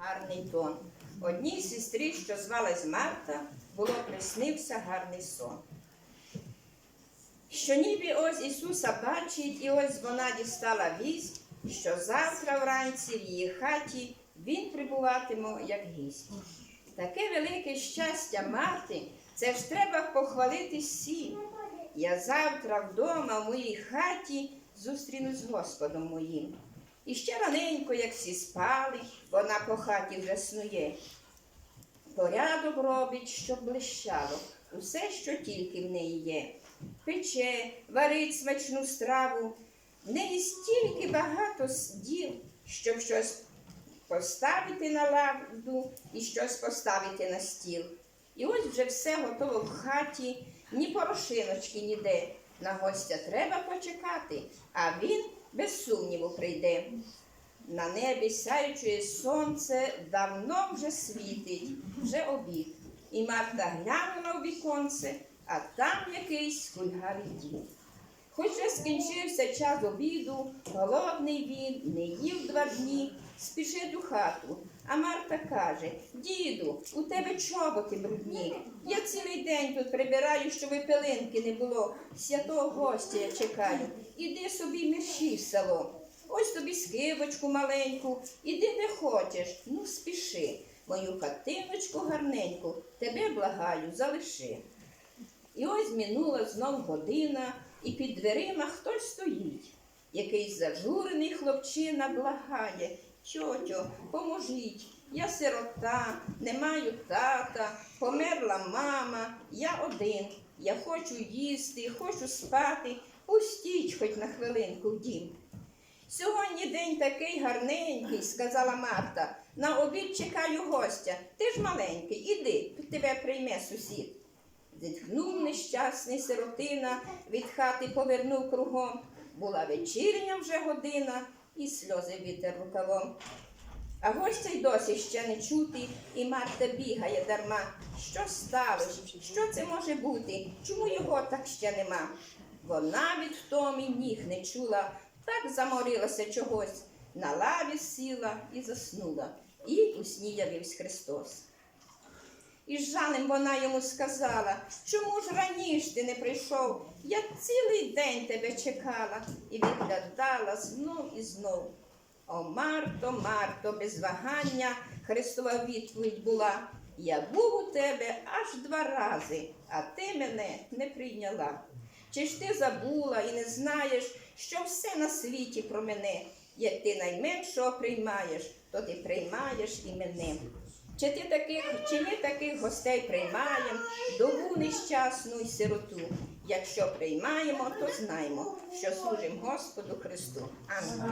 гарний тон. Одній сестрі, що звалась Марта, було приснився гарний сон. Що ніби ось Ісуса бачить, і ось вона дістала вість, що завтра вранці в її хаті він прибуватиме як гість. Таке велике щастя мати, це ж треба похвалити всім. Я завтра вдома в моїй хаті зустрінусь з Господом моїм. І ще раненько, як всі спали, вона по хаті вже снує. Порядок робить, щоб блищало, усе, що тільки в неї є. Пече, варить смачну страву. В неї стільки багато діл, щоб щось поставити на ладу і щось поставити на стіл. І ось вже все готово в хаті, ні порошиночки ніде. На гостя треба почекати, а він без сумніву прийде. На небі сяюче сонце давно вже світить, вже обід. І Марта глянула в віконце, а там якийсь кульгавий дід. Хоч вже скінчився час обіду, голодний він, не їв два дні, спішить у хату. А Марта каже: Діду, у тебе чоботи брудні. Я цілий день тут прибираю, щоб пилинки не було. Святого гостя я чекаю. Іди собі мерщій в село. Ось тобі скибочку маленьку, іди де хочеш, ну спіши. Мою хатиночку гарненьку, тебе благаю, залиши. І ось минула знов година, і під дверима хтось стоїть. Якийсь зажурений хлопчина благає. Тьотю, поможіть, я сирота, не маю тата, померла мама, я один. Я хочу їсти, хочу спати. Пустіть хоч на хвилинку в дім. Сьогодні день такий гарненький, сказала Марта. На обід чекаю гостя. Ти ж маленький, іди, тебе прийме сусід. Зітхнув нещасний сиротина, від хати повернув кругом. Була вечірня вже година, і сльози вітер рукавом. А гостя й досі ще не чути, і Марта бігає дарма. Що сталося? Що це може бути? Чому його так ще нема? Вона від втоми ніг не чула, так заморилася чогось. На лаві сіла і заснула, і у сні явився Христос. І з жалем вона йому сказала, чому ж раніше ти не прийшов? Я цілий день тебе чекала і відглядала знов і знов. О, Марто, Марто, без вагання Христова відповідь була. Я був у тебе аж два рази, а ти мене не прийняла. Чи ж ти забула і не знаєш, що все на світі про мене? Як ти найменшого приймаєш, то ти приймаєш і мене. Чи ти таких, чи ми таких гостей приймаємо, добу нещасну і сироту? Якщо приймаємо, то знаємо, що служимо Господу Христу. Амінь.